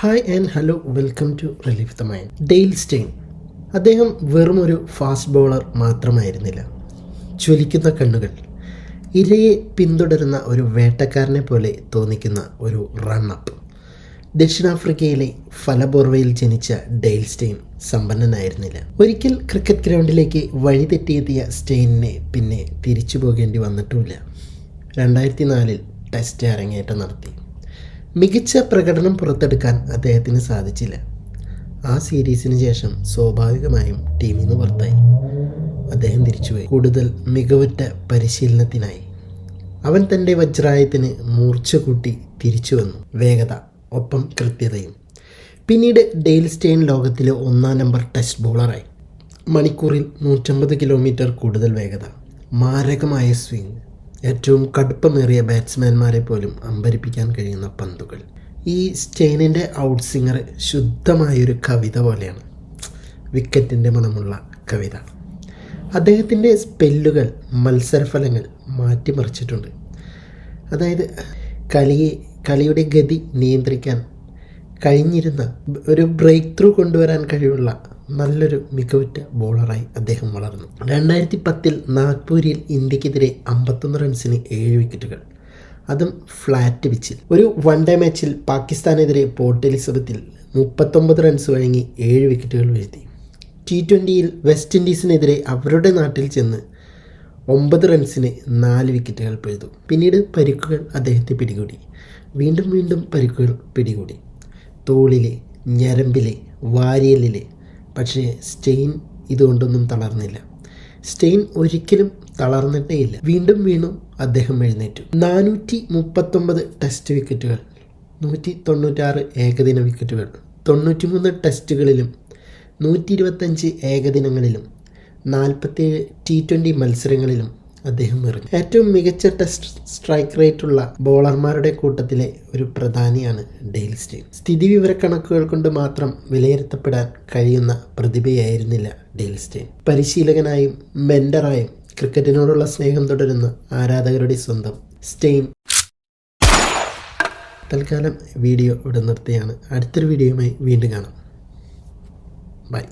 Hi and hello welcome to relief the mind Dale Steyn അദ്ദേഹം വെറും ഒരു fast bowler മാത്രമായിരുന്നില്ല. ചൊലിക്കുന്ന കണ്ണുകൾ ഇരയെ പിന്തുടരുന്ന ഒരു വേട്ടക്കാരനെ പോലെ തോന്നിക്കുന്ന ഒരു റണ്ണപ്പ് ദക്ഷിണാഫ്രിക്കയിലെ ഫലബോർവയിൽ ജനിച്ച ഡെയിൽ സ്റ്റെയിൻ സമ്പന്നനായിരുന്നില്ല. ഒരിക്കൽ ക്രിക്കറ്റ് ഗ്രൗണ്ടിലേക്ക് വഴിതെറ്റിയെത്തിയ സ്റ്റെയിനിനെ പിന്നെ തിരിച്ചു പോകേണ്ടി വന്നിട്ടുമില്ല. രണ്ടായിരത്തി നാലിൽ ടെസ്റ്റ് അരങ്ങേറ്റം നടത്തി. മികച്ച പ്രകടനം പുറത്തെടുക്കാൻ അദ്ദേഹത്തിന് സാധിച്ചില്ല. ആ സീരീസിന് ശേഷം സ്വാഭാവികമായും ടീമിൽ നിന്ന് പുറത്തായി. അദ്ദേഹം തിരിച്ചുപോയി. കൂടുതൽ മികവുറ്റ പരിശീലനത്തിനായി. അവൻ തന്റെ വജ്രായത്തിന് മൂർച്ച കൂട്ടി തിരിച്ചു വന്നു. വേഗത ഒപ്പം കൃത്യതയും. പിന്നീട് ഡെയിൽ സ്റ്റെയിൻ ലോകത്തിലെ ഒന്നാം നമ്പർ ടെസ്റ്റ് ബോളറായി. മണിക്കൂറിൽ നൂറ്റമ്പത് കിലോമീറ്റർ കൂടുതൽ വേഗത. മാരകമായ സ്വിംഗ്. ഏറ്റവും കടുപ്പമേറിയ ബാറ്റ്സ്മാൻമാരെ പോലും അമ്പരിപ്പിക്കാൻ കഴിയുന്ന പന്തുകൾ. ഈ സ്റ്റെയിനിന്റെ ഔട്ട് സിംഗർ ശുദ്ധമായൊരു കവിത പോലെയാണ്. വിക്കറ്റിന്റെ മണമുള്ള കവിത. അദ്ദേഹത്തിന്റെ സ്പെല്ലുകൾ മത്സരഫലങ്ങൾ മാറ്റിമറിച്ചിട്ടുണ്ട്. അതായത് കളിയെ കളിയുടെ ഗതി നിയന്ത്രിക്കാൻ കഴിഞ്ഞിരുന്ന ഒരു ബ്രേക്ക് ത്രൂ കൊണ്ടുവരാൻ കഴിവുള്ള നല്ലൊരു മികവുറ്റ ബോളറായി അദ്ദേഹം വളർന്നു. രണ്ടായിരത്തി പത്തിൽ നാഗ്പൂരിൽ ഇന്ത്യക്കെതിരെ അമ്പത്തൊന്ന് റൺസിന് ഏഴ് വിക്കറ്റുകൾ അതും ഫ്ലാറ്റ് പിച്ചിൽ ഒരു വൺ ഡേ മാച്ചിൽ പാകിസ്ഥാനെതിരെ പോർട്ട് എലിസബത്തിൽ മുപ്പത്തൊമ്പത് റൺസ് വഴങ്ങി ഏഴ് വിക്കറ്റുകൾ വീഴ്ത്തി. ടി ട്വന്റിയിൽ വെസ്റ്റ് ഇൻഡീസിനെതിരെ അവരുടെ നാട്ടിൽ ചെന്ന് ഒമ്പത് റൺസിന് നാല് വിക്കറ്റുകൾ പിഴുതു പിന്നീട് പരിക്കുകൾ അദ്ദേഹത്തെ പിടികൂടി. വീണ്ടും വീണ്ടും പരിക്കുകൾ പിടികൂടി. തോളിലെ ഞരമ്പിലെ വാരിയലിലെ പക്ഷേ സ്റ്റെയിൻ ഇതുകൊണ്ടൊന്നും തളർന്നില്ല. സ്റ്റെയിൻ ഒരിക്കലും തളർന്നിട്ടേയില്ല വീണ്ടും വീണ്ടും അദ്ദേഹം എഴുന്നേറ്റു. നാനൂറ്റി മുപ്പത്തൊമ്പത് ടെസ്റ്റ് വിക്കറ്റുകൾ നൂറ്റി തൊണ്ണൂറ്റാറ് ഏകദിന വിക്കറ്റുകൾ തൊണ്ണൂറ്റിമൂന്ന് ടെസ്റ്റുകളിലും നൂറ്റി ഇരുപത്തഞ്ച് ഏകദിനങ്ങളിലും നാൽപ്പത്തേഴ് ടി ട്വന്റി മത്സരങ്ങളിലും അദ്ദേഹം എറിഞ്ഞു. ഏറ്റവും മികച്ച ടെസ്റ്റ് സ്ട്രൈക്ക് റേറ്റ് ഉള്ള ബോളർമാരുടെ കൂട്ടത്തിലെ ഒരു പ്രധാനിയാണ് ഡെയിൽ സ്റ്റെയിൻ സ്ഥിതിവിവരക്കണക്കുകൾ കൊണ്ട് മാത്രം വിലയിരുത്തപ്പെടാൻ കഴിയുന്ന പ്രതിഭയായിരുന്നില്ല ഡെയിൽ സ്റ്റെയിൻ പരിശീലകനായും മെൻഡറായും ക്രിക്കറ്റിനോടുള്ള സ്നേഹം തുടരുന്ന ആരാധകരുടെ സ്വന്തം സ്റ്റെയിൻ തൽക്കാലം വീഡിയോ ഇവിടെ നിർത്തിയാണ്. അടുത്തൊരു വീഡിയോയുമായി വീണ്ടും കാണാം. ബൈ.